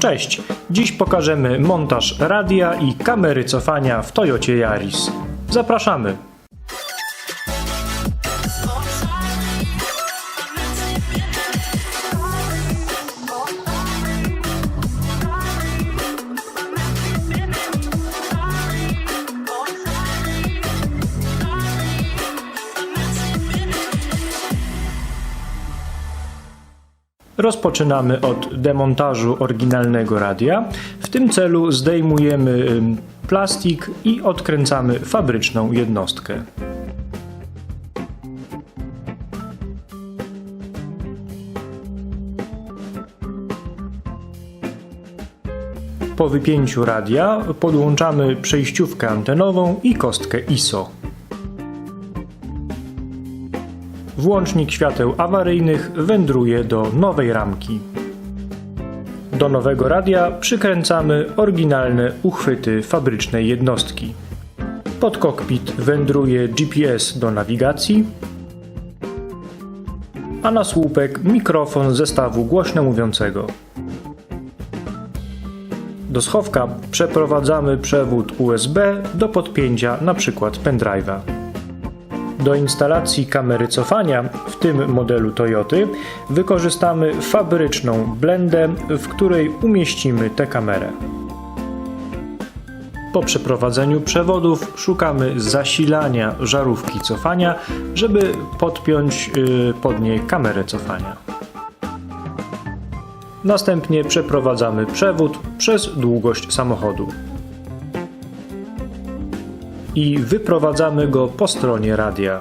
Cześć! Dziś pokażemy montaż radia i kamery cofania w Toyocie Yaris. Zapraszamy! Rozpoczynamy od demontażu oryginalnego radia. W tym celu zdejmujemy plastik i odkręcamy fabryczną jednostkę. Po wypięciu radia podłączamy przejściówkę antenową i kostkę ISO. Włącznik świateł awaryjnych wędruje do nowej ramki. Do nowego radia przykręcamy oryginalne uchwyty fabrycznej jednostki. Pod kokpit wędruje GPS do nawigacji, a na słupek mikrofon zestawu głośno mówiącego. Do schowka przeprowadzamy przewód USB do podpięcia np. pendrive'a. Do instalacji kamery cofania w tym modelu Toyoty wykorzystamy fabryczną blendę, w której umieścimy tę kamerę. Po przeprowadzeniu przewodów szukamy zasilania żarówki cofania, żeby podpiąć yy, pod niej kamerę cofania. Następnie przeprowadzamy przewód przez długość samochodu i wyprowadzamy go po stronie radia.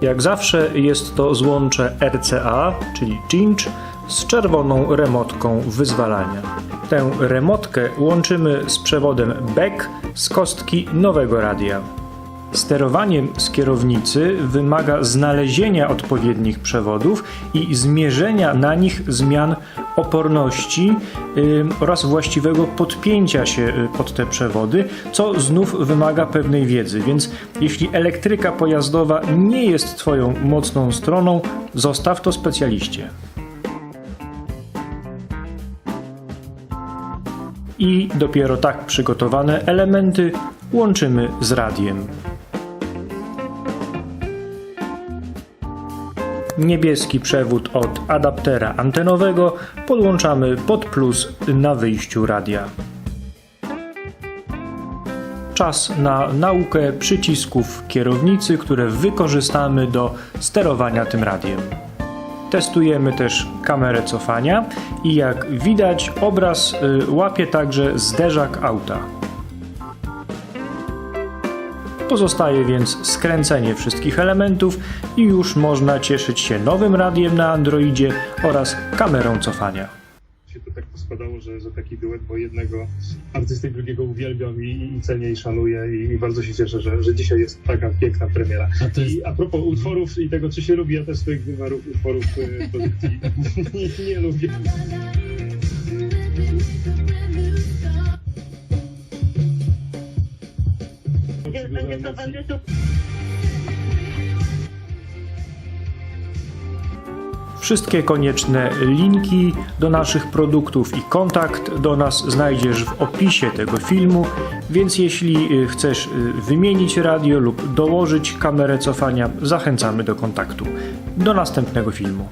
Jak zawsze jest to złącze RCA, czyli cinch, z czerwoną remotką wyzwalania. Tę remotkę łączymy z przewodem BEC z kostki nowego radia. Sterowaniem z kierownicy wymaga znalezienia odpowiednich przewodów i zmierzenia na nich zmian oporności oraz właściwego podpięcia się y, pod te przewody, co znów wymaga pewnej wiedzy. Więc jeśli elektryka pojazdowa nie jest Twoją mocną stroną, zostaw to specjaliście. I dopiero tak przygotowane elementy łączymy z radiem. Niebieski przewód od adaptera antenowego podłączamy pod plus na wyjściu radia. Czas na naukę przycisków kierownicy, które wykorzystamy do sterowania tym radiem. Testujemy też kamerę cofania i jak widać obraz y, łapie także zderzak auta. Pozostaje więc skręcenie wszystkich elementów i już można cieszyć się nowym radiem na Androidzie oraz kamerą cofania. się to tak poskładało, że, że taki duet, bo jednego artystę i drugiego uwielbiam i, i cenię i szanuję i, i bardzo się cieszę, że, że dzisiaj jest taka piękna premiera. A to jest- I a propos utworów i tego, czy się lubi, ja też swoich wymarów, utworów y, produkcji nie, nie lubię. Będzie to będzie to Wszystkie konieczne linki do naszych produktów i kontakt do nas znajdziesz w opisie tego filmu, więc jeśli y, chcesz y, wymienić radio lub dołożyć kamerę cofania, zachęcamy do kontaktu. Do następnego filmu.